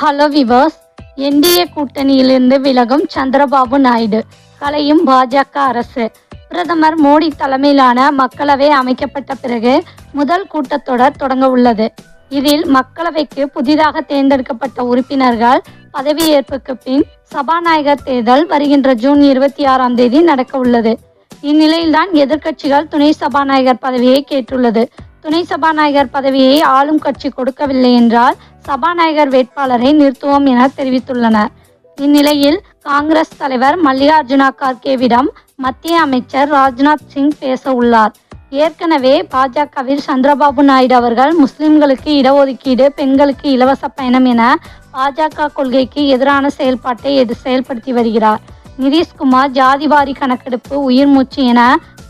Hello viewers NDA கூட்டணியிலிருந்து விலகும் சந்திரபாபு நாயுடு. கலையும் பாஜக அரசு. பிரதமர் மோடி தலைமையிலான மக்களவை அமைக்கப்பட்ட பிறகு முதல் கூட்டத்தொடர் தொடங்க உள்ளது. இதில் மக்களவைக்கு புதிதாக தேர்ந்தெடுக்கப்பட்ட உறுப்பினர்கள் பதவியேற்புக்கு பின் சபாநாயகர் தேர்தல் வருகின்ற ஜூன் இருபத்தி ஆறாம் தேதி நடக்க உள்ளது இந்நிலையில்தான் எதிர்க்கட்சிகள் துணை சபாநாயகர் பதவியை கேட்டுள்ளது. துணை சபாநாயகர் பதவியை ஆளும் கட்சி கொடுக்கவில்லை என்றால் சபாநாயகர் வேட்பாளரை நிறுத்துவோம் என தெரிவித்துள்ளனர். இந்நிலையில் காங்கிரஸ் தலைவர் மல்லிகார்ஜுனா கார்கேவிடம் மத்திய அமைச்சர் ராஜ்நாத் சிங் பேச உள்ளார். ஏற்கனவே பாஜகவில் சந்திரபாபு நாயுடு அவர்கள் முஸ்லிம்களுக்கு இடஒதுக்கீடு பெண்களுக்கு இலவச பயணம் என பாஜக கொள்கைக்கு எதிரான செயல்பாட்டை எது செயல்படுத்தி வருகிறார். நிதிஷ்குமார் ஜாதிவாரி கணக்கெடுப்பு உயிர் மூச்சு என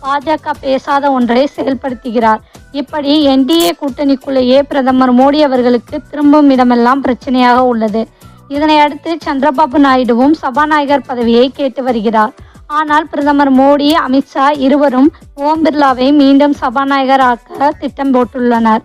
பாஜக பேசாத ஒன்றை செயல்படுத்துகிறார். இப்படி என்டிஏ கூட்டணிக்குள்ளேயே பிரதமர் மோடி அவர்களுக்கு திரும்பும் இடமெல்லாம் பிரச்சனையாக உள்ளது. இதனையடுத்து சந்திரபாபு நாயுடுவும் சபாநாயகர் பதவியை கேட்டு வருகிறார். ஆனால் பிரதமர் மோடி அமித்ஷா இருவரும் ஓம் பிர்லாவை மீண்டும் சபாநாயகர் ஆக்க திட்டம் போட்டுள்ளனர்.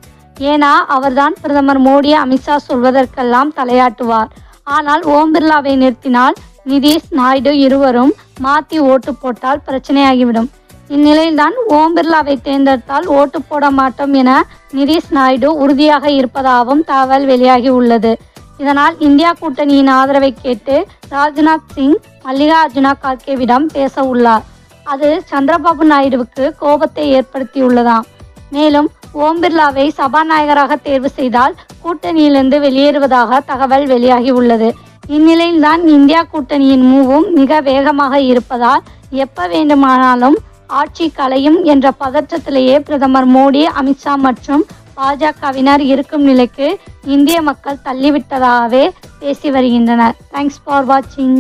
ஏன்னா அவர்தான் பிரதமர் மோடி அமித்ஷா சொல்வதற்கெல்லாம் தலையாட்டுவார். ஆனால் ஓம் பிர்லாவை நிறுத்தினால் நிதிஷ் நாயுடு இருவரும் மாற்றி ஓட்டு போட்டால் பிரச்சனையாகிவிடும். இந்நிலையில்தான் ஓம் பிர்லாவை தேர்ந்தெடுத்தால் ஓட்டு போட மாட்டோம் என நிதிஷ் நாயுடு உறுதியாக இருப்பதாகவும் தகவல் வெளியாகி உள்ளது. இதனால் இந்தியா கூட்டணியின் ஆதரவை கேட்டு ராஜ்நாத் சிங் மல்லிகார்ஜுனா கார்கேவிடம் பேச உள்ளார். அது சந்திரபாபு நாயுடுவுக்கு கோபத்தை ஏற்படுத்தியுள்ளதாம். மேலும் ஓம் பிர்லாவை சபாநாயகராக தேர்வு செய்தால் கூட்டணியிலிருந்து வெளியேறுவதாக தகவல் வெளியாகி உள்ளது. இந்நிலையில்தான் இந்தியா கூட்டணியின் மூவும் மிக வேகமாக இருப்பதால் எப்ப வேண்டுமானாலும் ஆட்சி கலையும் என்ற பதற்றத்திலேயே பிரதமர் மோடி அமித்ஷா மற்றும் பாஜகவினர் இருக்கும் நிலைக்கு இந்திய மக்கள் தள்ளிவிட்டதாகவே பேசி வருகின்றனர். தேங்க்ஸ் ஃபார் வாட்சிங்